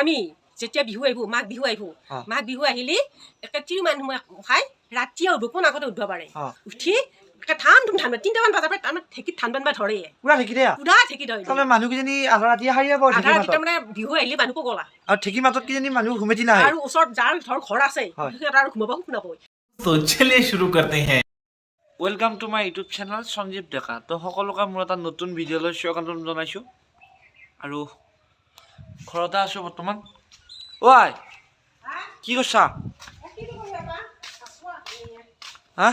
আমি যেতিয়া বিহু আহিব মাঘ বিহু আহিব মাঘ বিহু আহিলে একে তিৰি মানুহ খাই ৰাতি আৰু দুপন আগতে উঠিব পাৰে। উঠি ধান ঢেঁকীত ধান বানবা ধৰে। পুৰা ঢেঁকী দিয়ে তাৰমানে বিহু আহিলে মানুহকো গ'লা। আৰু ঢেঁকী মাজত কিজনী মানুহ ঘুমেটি নাই? আৰু ওচৰত যাৰ ধৰ ঘৰ আছে সিহঁতৰ আৰু ঘুমাব শুনাব তো চলিয়ে শুরু welcome to my YouTube channel Sanjeev Deka তো সকলোকে মোৰ এটা নতুন ভিডিঅ'লৈ স্বাগতম জনাইছোঁ। আৰু ঘৰতে আছোঁ বৰ্তমান ঐ কি কৰিছা হা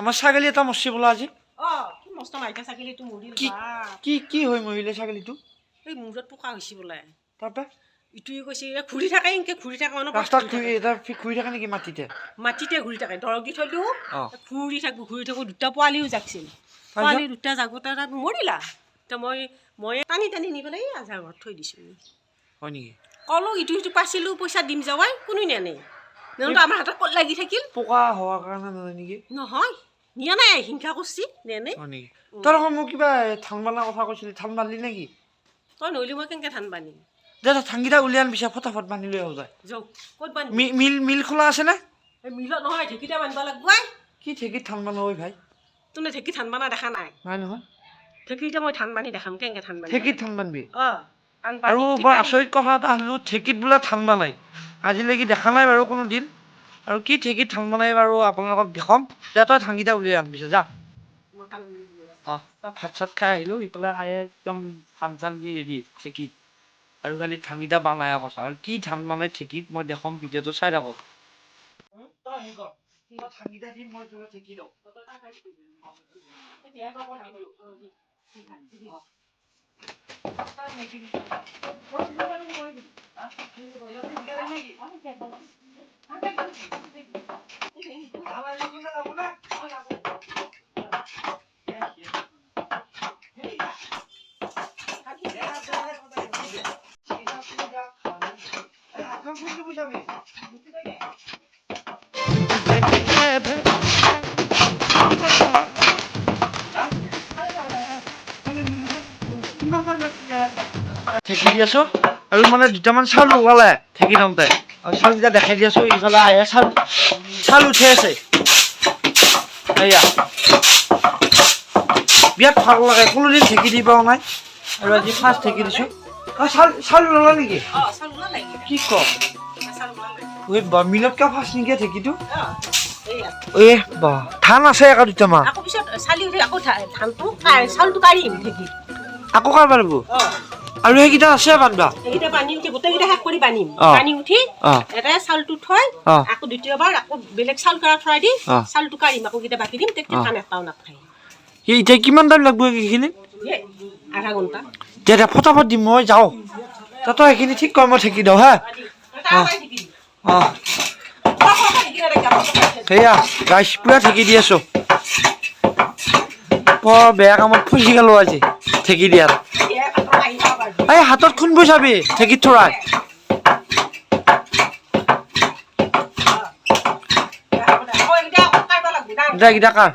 আমাৰ ছাগলী এটা মৰছি বোলা আজি। কি কি হৈ মৰিলে ছাগলীটো? এই মূৰত পোকা হৈছে বোলে। তাৰপৰা ইটোৱে কৈছে ঘূৰি থাকে এনেকে ঘূৰি থাকে মানুহ ৰাস্তাত ঘূৰি থাকে। নেকি মাটিতে? মাটিতে ঘূৰি থাকে দৰৱ দি থৈ দিওঁ। ঘূৰি থাকো ঘূৰি থাকো দুটা পোৱালিও জাকছিল পোৱালি দুটা জাগোতে তাত মৰিলা। এতিয়া মই মই টানি টানি নি পেলাই আজাৰ ঘৰত থৈ দিছোঁ হয় নেকি? কলো ইটো সিটো পাইছিলোঁ পইচা দিম যাৱাই কোনো নেনে নহ'লে আমাৰ হাতত ক'ত লাগি থাকিল? পোকা হোৱাৰ কাৰণে নহয় নেকি? নহয় নিয়া নাই হিংসা কৰিছি নেনে নেকি? তই আকৌ মোক কিবা ধান বানাৰ কথা কৈছিলি ধান বান্ধলি নেকি? তই নহ'লে মই কেনেকৈ ধান বান্ধিম? দে ধানকেইটা উলিয়াই আন পিছে ফটাফট বান্ধি লৈ আহো যায় যাওক ক'ত বান্ধিম মি- মিল মিল খোলা আছেনে মিলত নহয় ঢেঁকীতে বান্ধিব লাগিব কি ঢেঁকীত ধান বানো ঐ ভাই? তোনে ঢেঁকী ধান বানা দেখা নাই। নাই নহয়। ঢেঁকীতে মই ধান বান্ধি দেখাম কেনেকৈ ধান বান্ধি ঢেঁকীত ধান বানবি অঁ ধান আৰু বান্ধি বৰ আচৰিত কথা এটা শুনিলোঁ ঢেঁকীত বোলে ধান বানাই আজিলৈকে দেখা নাই বাৰু কোনো দিন আৰু কি ঢেঁকীত ধান বনাই বাৰু আপোনালোকক দেখুৱাম দে তই ধানকেইটা উলিয়াই আন পিছে যা। মই ধান- অঁ ভাত চাত খাই আহিলোঁ ইফালে আহি একদম ধান চান দি হেৰি ঢেঁকীত। আৰু খালি ধানকেইটা বানাই কথা আৰু কি ধান বানাই ঢেঁকীত মই দেখাম ভিডিঅ'টো চাই থাকক। ধানকেইটা দিম মই ঢেঁকী দিওঁ। ঠেকি দি আছো আৰু মানে দুটামান চাউল ওলালে ঠেকি থওঁতে আৰু চাউলকেইটা দেখাই দি আছো ইফালে আহে চাউল চাউল উঠি আছে। এয়া বিৰাট ভালো লাগে কোনোদিন ঠেকি দি পোৱা নাই। আৰু আজি ফাৰ্ষ্ট ঠেকি দিছো। অ, চাউল চাউল ওলালে নেকি। কি ক? চাউল ঐ বা মিলতকৈ ফাৰ্ষ্ট নেকি এইয়া। এ বা ধান আছে আকৌ দুটামান। আকৌ কাঢ়িম ঢেঁকীত আকৌ কাঢ়িব লাগিব অঁ। আৰু সেইকেইটা আছে বান্ধা এইকেইটা পানী উঠি গোটেইকেইটা শেষ কৰি বান্ধিম। পানী উঠি এটাই চাউলটো থৈ আকৌ দ্বিতীয়বাৰ আকৌ বেলেগ চাউল কাঢ়া থৈ দি চাউলটো কাঢ়িম আকৌ কেইটা বাকি দিম তেতিয়া। ধান এটাও নাখায়। এই এতিয়া কিমান টাইম লাগব এইখিনি আধা ঘণ্টা। দে ফটাফট দিম মই যাওঁ। তাতো সেইখিনি ঠিক কৰ মই ঠেকি দিওঁ হা? অঁ। সেয়া গাইছ পুৰা ঠেকি দি আছো। বৰ বেয়া কামত ফচি গলো আজি। ঠেকি দিয়াত এই হাতত খুন চাবি ঠেকিত থৰাই দে কাৰ।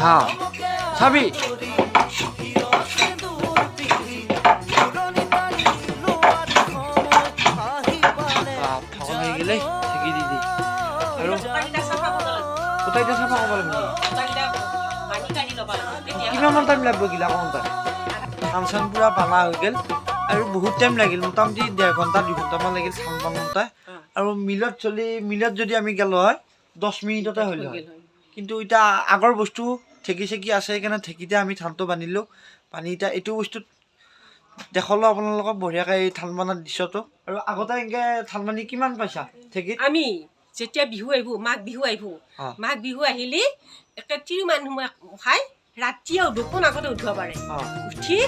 হা চাবি। কিমানমান টাইম লাগিব গিলা কৰোঁতে ধান চান পূৰা বানা হৈ গ'ল আৰু বহুত টাইম লাগিল। মোটামুটি ডেৰ ঘণ্টা, দুই ঘণ্টামান লাগিল ধান বনাওঁতে। আৰু মিলত চলি, মিলত যদি আমি গেলো হয়, দহ মিনিটতে হ'ল হয়। কিন্তু এতিয়া আগৰ বস্তু ঢেঁকী চেকি আছে সেইকাৰণে ঢেঁকীতে আমি ধানটো বান্ধিলোঁ বান্ধি এতিয়া এইটো বস্তুত দেখালোঁ আপোনালোকক বঢ়িয়াকৈ এই ধান বনাৰ দৃশ্যটো। আৰু আগতে এনেকৈ ধান বান্ধি কিমান পাইছা ঢেঁকীত আমি যেতিয়া বিহু আহিব মাঘ বিহু আহিব। মাঘ বিহু আহিলে একে তিৰি মানুহ খাই ৰাতিয়ে দুপোন আগতে উঠিব পাৰে। উঠি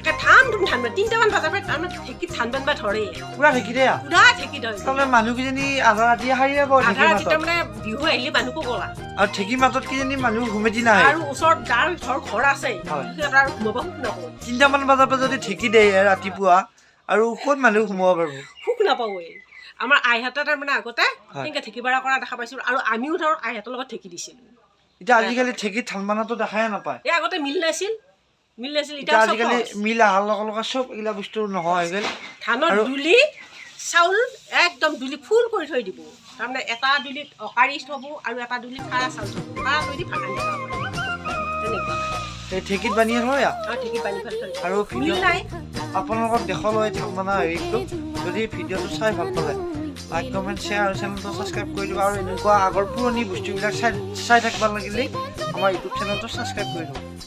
একে ধান ধুম ধান বান্ধ তিনিটামান বজাৰ পৰা তাৰমানে ঢেঁকীত ধান বান্ধবা ধৰে পূৰা ঢেঁকীতে আৰু পুৰা ঢেঁকী ধৰে তাৰমানে মানুহকেইজনী আধা ৰাতি হাৰি যাব আধা ঢেঁকী ৰাতি মাতত। তাৰমানে বিহু আহিলে মানুহ পগলা আৰু ঢেঁকী মাতত কিজানি মানুহ ঘুমেটি নাহে? আৰু ওচৰত যাৰ ধৰ ঘৰ আছে হয়। সিহঁতৰ আৰু ঘুমাব সুখ নাপাব। তিনিটামান বজাৰ পৰা যদি ঢেঁকী দিয়ে ৰাতিপুৱা আৰু ক'ত মানুহ সোমাব পাৰিব সুখ নাপাবই। আমাৰ আইহঁতে তাৰমানে আগতে। তেনেকৈ ঢেঁকী বাৰা কৰা দেখা পাইছিলোঁ আৰু আমিও ধৰ আইহঁতৰ লগত ঢেঁকী দিছিলোঁ। এতিয়া আজিকালি ঢেঁকীত ধান বনাটো দেখাই নাপায়। এই আগতে মিল নাছিল মিল নাছিল এতিয়া আজিকালি মিল অহাৰ লগে লগে চব এইগিলা বস্তু নোহোৱা হৈ গ'ল। ধানৰ দুলি চাউল একদম দুলি ফুল কৰি থৈ দিব। তাৰমানে এটা দুলিত অকাৰি থ'ব আৰু এটা দুলিত খাৰা চাউল থ'ব। খাৰা থৈ দি খাব পাৰি তেনেকুৱা ঢেঁকীত বানিয়ে থয় আৰু ঢেঁকী দিব। আপোনালোকক দেখুৱালৈ ধান বনা হেৰিটো। যদি ভিডিঅ'টো চাই ভালো পালে লাইক কমেণ্ট শ্বেয়াৰ আৰু চেনেলটো ছাবস্ক্ৰাইব কৰি দিব। আৰু এনেকুৱা আগৰ পুৰণি বস্তুবিলাক চাই চাই থাকিব লাগিলে, আমাৰ ইউটিউব চেনেলটো ছাবস্ক্ৰাইব কৰি দিব।